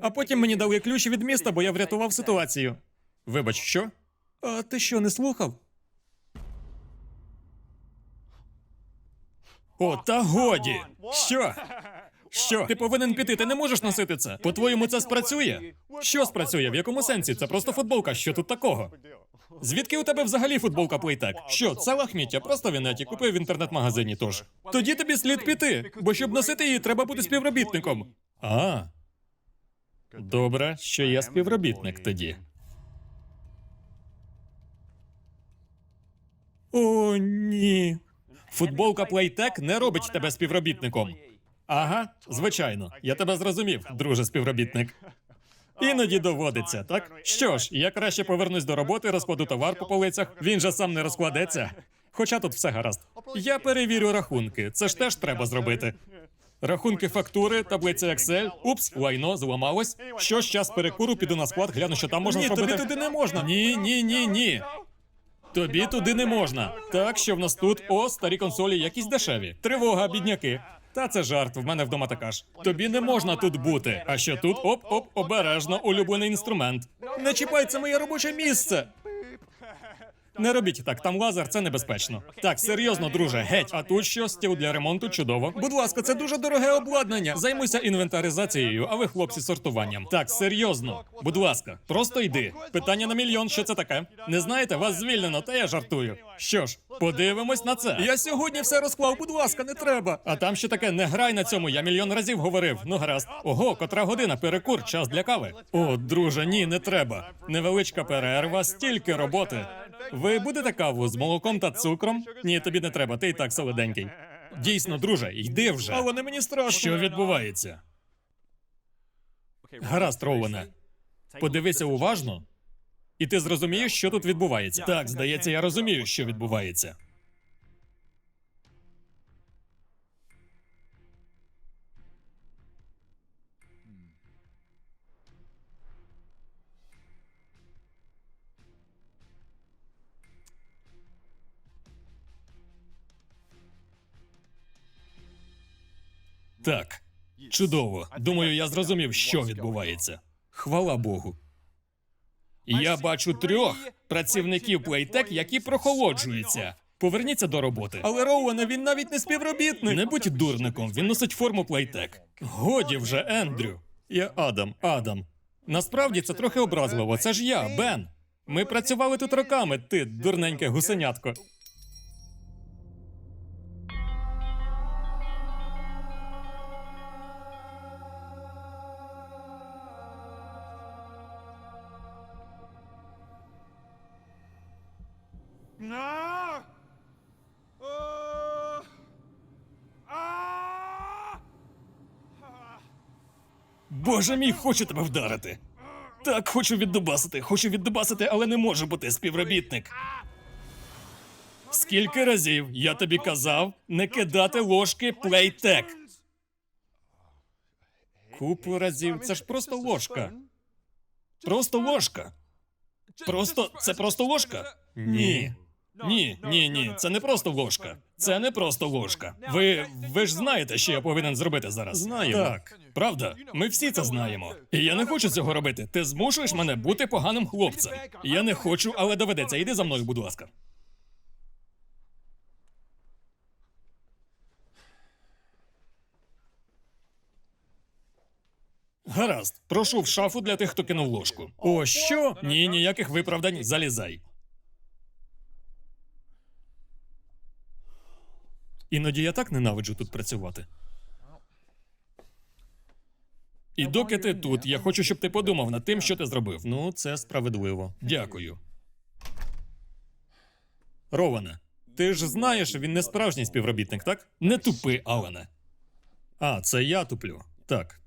А потім мені дали ключ від міста, бо я врятував ситуацію. Вибач, що? А ти що, не слухав? О, та годі! Що? Що? Ти повинен піти, ти не можеш носити це. По-твоєму, це спрацює? Що спрацює? В якому сенсі? Це просто футболка. Що тут такого? Звідки у тебе взагалі футболка Playtech? Що, це лахміття, просто в інеті купив в інтернет-магазині тож. Тоді тобі слід піти, бо щоб носити її, треба бути співробітником. А. Добре, що я співробітник тоді. О, ні. Футболка Playtech не робить тебе співробітником. Ага, звичайно. Я тебе зрозумів, друже співробітник. Іноді доводиться, так? Що ж, я краще повернусь до роботи, розкладу товар по полицях. Він же сам не розкладеться. Хоча тут все гаразд. Я перевірю рахунки. Це ж теж треба зробити. Рахунки фактури, таблиця Excel. Упс, лайно зламалось. Що ж, час перекуру, піду на склад, гляну, що там можна Ні, зробити. тобі туди не можна. Ні, ні, ні, ні. Тобі туди не можна. Так, що в нас тут? О, старі консолі, якісь дешеві. Тривога, бідняки. Та це жарт, в мене вдома така ж. Тобі не можна тут бути. А ще тут? Оп, оп, обережно, улюблений інструмент. Не чіпай, це моє робоче місце. Не робіть так, там лазер, це небезпечно. Так, серйозно, друже, геть. А тут що? Стіл для ремонту чудово. Будь ласка, це дуже дороге обладнання. Займуся інвентаризацією, а ви, хлопці, сортуванням. Так, серйозно. Будь ласка, просто йди. Питання на мільйон, що це таке? Не знаєте, вас звільнено, та я жартую. Що ж, подивимось на це. Я сьогодні все розклав, будь ласка, не треба. А там ще таке, не грай на цьому, я мільйон разів говорив. Ну гаразд. Ого, котра година, перекур, час для кави. О, друже, ні, не треба. Невеличка перерва, стільки роботи. Ви будете каву з молоком та цукром? Ні, тобі не треба, ти і так солоденький. Дійсно, друже, йди вже. Але не мені страшно. Що відбувається? Гаразд, Роуене. Подивися уважно, і ти зрозумієш, що тут відбувається. Так, здається, я розумію, що відбувається. Так, чудово. Думаю, я зрозумів, що відбувається. Хвала Богу. Я бачу трьох працівників Playtech, які прохолоджуються. Поверніться до роботи. Але Роуене, він навіть не співробітник. Не будь дурником, він носить форму Playtech. Годі вже, Ендрю. Я Адам, Адам. Насправді це трохи образливо. Це ж я, Бен. Ми працювали тут роками, ти дурненьке гусенятко. Боже мій, хочу тебе вдарити. Так, хочу віддубасити, хочу віддубасити, але не можу бути співробітник. Скільки разів я тобі казав не кидати ложки Playtech? Купу разів, це ж просто ложка. Просто ложка. Просто це просто ложка? Ні. Ні, ні, ні, це не просто ложка. Це не просто ложка. Ви ви ж знаєте, що я повинен зробити зараз. Знаємо. Так, правда? Ми всі це знаємо. І я не хочу цього робити. Ти змушуєш мене бути поганим хлопцем. Я не хочу, але доведеться. Йди за мною, будь ласка. Гаразд, прошу в шафу для тих, хто кинув ложку. О, що? Ні, ніяких виправдань, залізай. Іноді я так ненавиджу тут працювати. І доки ти тут, я хочу, щоб ти подумав над тим, що ти зробив. Ну, це справедливо. Дякую. Роване, ти ж знаєш, він не справжній співробітник, так? Не тупи, Алене. А, це я туплю. Так,